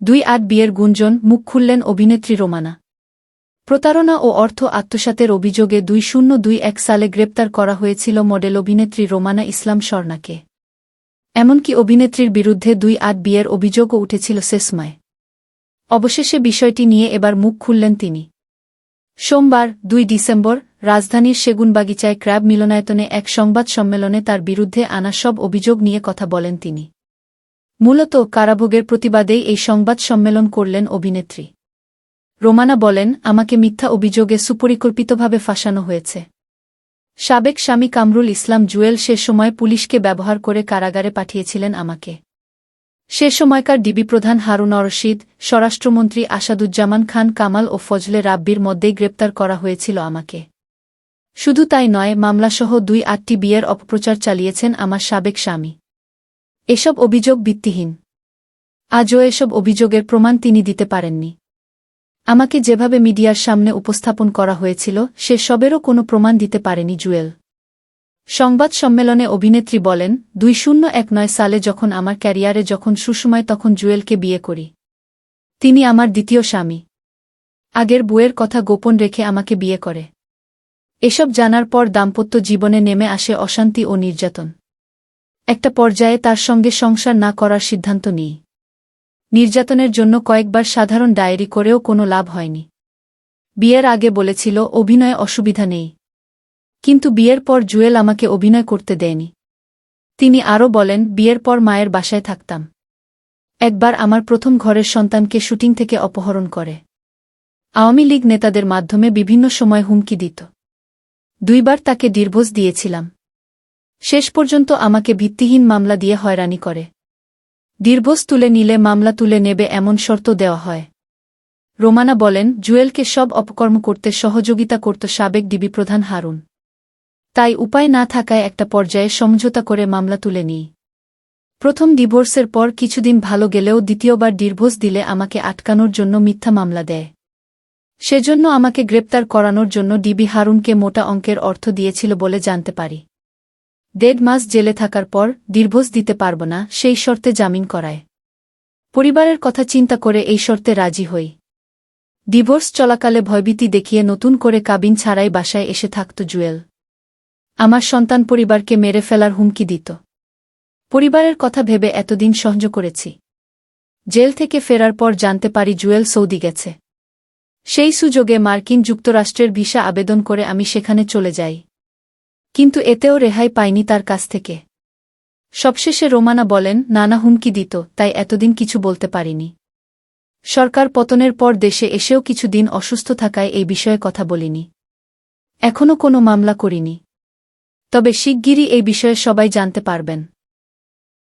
দুই আট বিয়ের গুঞ্জন, মুখ খুললেন অভিনেত্রী রোমানা। প্রতারণা ও অর্থ আত্মসাতের অভিযোগে দুই শূন্য দুই এক সালে গ্রেপ্তার করা হয়েছিল মডেল অভিনেত্রী রোমানা ইসলাম স্বর্ণাকে এমনকি অভিনেত্রীর বিরুদ্ধে দুই আট বিয়ের অভিযোগও উঠেছিল শেষমায় অবশেষে বিষয়টি নিয়ে এবার মুখ খুললেন তিনি। সোমবার, দুই ডিসেম্বর, রাজধানীর সেগুনবাগিচায় ক্র্যাব মিলনায়তনে এক সংবাদ সম্মেলনে তার বিরুদ্ধে আনা সব অভিযোগ নিয়ে কথা বলেন তিনি। মূলত কারাভোগের প্রতিবাদেই এই সংবাদ সম্মেলন করলেন অভিনেত্রী। রোমানা বলেন, আমাকে মিথ্যা অভিযোগে সুপরিকল্পিতভাবে ফাঁসানো হয়েছে। সাবেক স্বামী কামরুল ইসলাম জুয়েল সে সময় পুলিশকে ব্যবহার করে কারাগারে পাঠিয়েছিলেন আমাকে। সে সময়কার ডিবি প্রধান হারুন রশিদ স্বরাষ্ট্রমন্ত্রী আসাদুজ্জামান খান, কামাল ও ফজলে রাব্বির মধ্যেই গ্রেপ্তার করা হয়েছিল আমাকে। শুধু তাই নয়, মামলাসহ দুই আটটি বিয়ের অপপ্রচার চালিয়েছেন আমার সাবেক স্বামী। এসব অভিযোগ ভিত্তিহীন। আজও এসব অভিযোগের প্রমাণ তিনি দিতে পারেননি। আমাকে যেভাবে মিডিয়ার সামনে উপস্থাপন করা হয়েছিল, সে সবেরও কোনো প্রমাণ দিতে পারেনি জুয়েল। সংবাদ সম্মেলনে অভিনেত্রী বলেন, দুই শূন্য এক নয় সালে যখন আমার ক্যারিয়ারে যখন সুসময় তখন জুয়েলকে বিয়ে করি। তিনি আমার দ্বিতীয় স্বামী। আগের বউয়ের কথা গোপন রেখে আমাকে বিয়ে করে। এসব জানার পর দাম্পত্য জীবনে নেমে আসে অশান্তি ও নির্যাতন। একটা পর্যায়ে তার সঙ্গে সংসার না করার সিদ্ধান্ত নিই। নির্যাতনের জন্য কয়েকবার সাধারণ ডায়েরি করেও কোনো লাভ হয়নি। বিয়ের আগে বলেছিল, অভিনয়ে অসুবিধা নেই। কিন্তু বিয়ের পর জুয়েল আমাকে অভিনয় করতে দেয়নি। তিনি আরও বলেন, বিয়ের পর মায়ের বাসায় থাকতাম। একবার আমার প্রথম ঘরের সন্তানকে শুটিং থেকে অপহরণ করে। আওয়ামী লীগ নেতাদের মাধ্যমে বিভিন্ন সময় হুমকি দিত। দুইবার তাকে ডিরভোজ দিয়েছিলাম। শেষ পর্যন্ত আমাকে ভিত্তিহীন মামলা দিয়ে হয়রানি করে। ডিরভোজ তুলে নিলে মামলা তুলে নেবে এমন শর্ত দেওয়া হয়। রোমানা বলেন, জুয়েলকে সব অপকর্ম করতে সহযোগিতা করত সাবেক ডিবি প্রধান হারুন। তাই উপায় না থাকায় একটা পর্যায়ে সমঝোতা করে মামলা তুলে নিই। প্রথম ডিভোর্সের পর কিছুদিন ভালো গেলেও দ্বিতীয়বার ডিরভোজ দিলে আমাকে আটকানোর জন্য মিথ্যা মামলা দেয়। সেজন্য আমাকে গ্রেপ্তার করানোর জন্য ডিবি হারুনকে মোটা অঙ্কের অর্থ দিয়েছিল বলে জানতে পারি। দেড় মাস জেলে থাকার পর ডিরভোজ দিতে পারব না, সেই শর্তে জামিন করায়। পরিবারের কথা চিন্তা করে এই শর্তে রাজি হই। ডিভোর্স চলাকালে ভয়ভীতি দেখিয়ে নতুন করে কাবিন ছাড়াই বাসায় এসে থাকত জুয়েল। আমার সন্তান পরিবারকে মেরে ফেলার হুমকি দিত। পরিবারের কথা ভেবে এতদিন সহ্য করেছি। জেল থেকে ফেরার পর জানতে পারি জুয়েল সৌদি গেছে। সেই সুযোগে মার্কিন যুক্তরাষ্ট্রের ভিসা আবেদন করে আমি সেখানে চলে যাই। কিন্তু এতেও রেহাই পায়নি তার কাছ থেকে। সবশেষে রোমানা বলেন, নানা হুমকি দিত, তাই এতদিন কিছু বলতে পারিনি। সরকার পতনের পর দেশে এসেও কিছুদিন অসুস্থ থাকায় এই বিষয়ে কথা বলিনি। এখনও কোনো মামলা করিনি। তবে শিগগিরই এই বিষয়ে সবাই জানতে পারবেন।